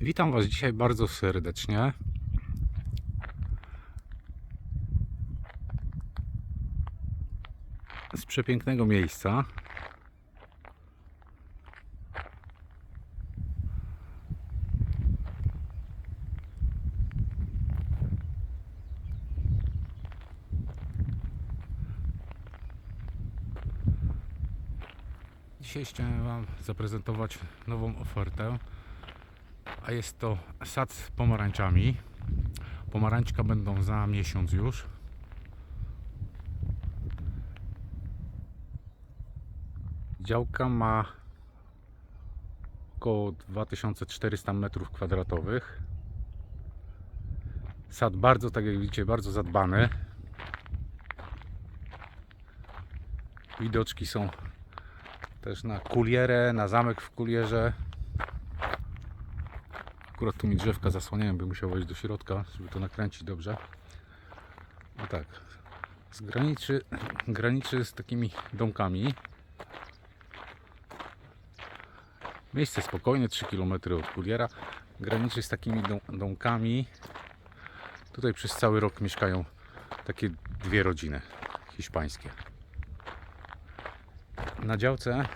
Witam Was dzisiaj bardzo serdecznie. Z przepięknego miejsca. Dzisiaj chciałem Wam zaprezentować nową ofertę a jest to sad z pomarańczami. Pomarańczka będą za miesiąc już. Działka ma około 2400 metrów kwadratowych. Sad bardzo, tak jak widzicie, bardzo zadbany. Widoczki są też na kulierę, na zamek w kulierze. Akurat tu mi drzewka zasłaniają, by musiał wejść do środka, żeby to nakręcić dobrze. No tak. Z graniczy, graniczy z takimi domkami. Miejsce spokojne, 3 km od kuliera. Graniczy z takimi dom, domkami. Tutaj przez cały rok mieszkają takie dwie rodziny hiszpańskie. Na działce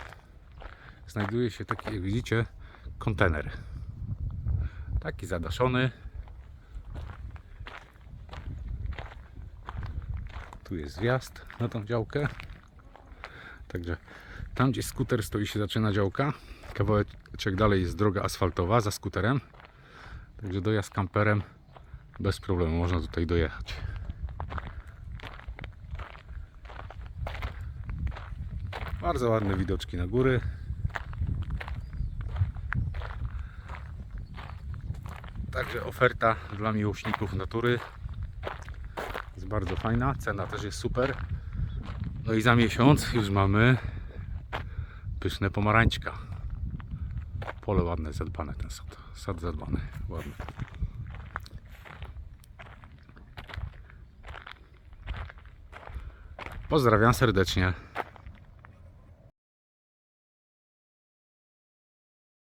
znajduje się taki, jak widzicie, kontener. Taki zadaszony. Tu jest wjazd na tą działkę. Także tam gdzie skuter stoi się zaczyna działka. Kawałeczek dalej jest droga asfaltowa za skuterem. Także dojazd kamperem bez problemu można tutaj dojechać. Bardzo ładne widoczki na góry. Także oferta dla miłośników natury jest bardzo fajna. Cena też jest super. No i za miesiąc już mamy pyszne pomarańczka. Pole ładne, zadbane ten sad. Sad zadbany, ładny. Pozdrawiam serdecznie.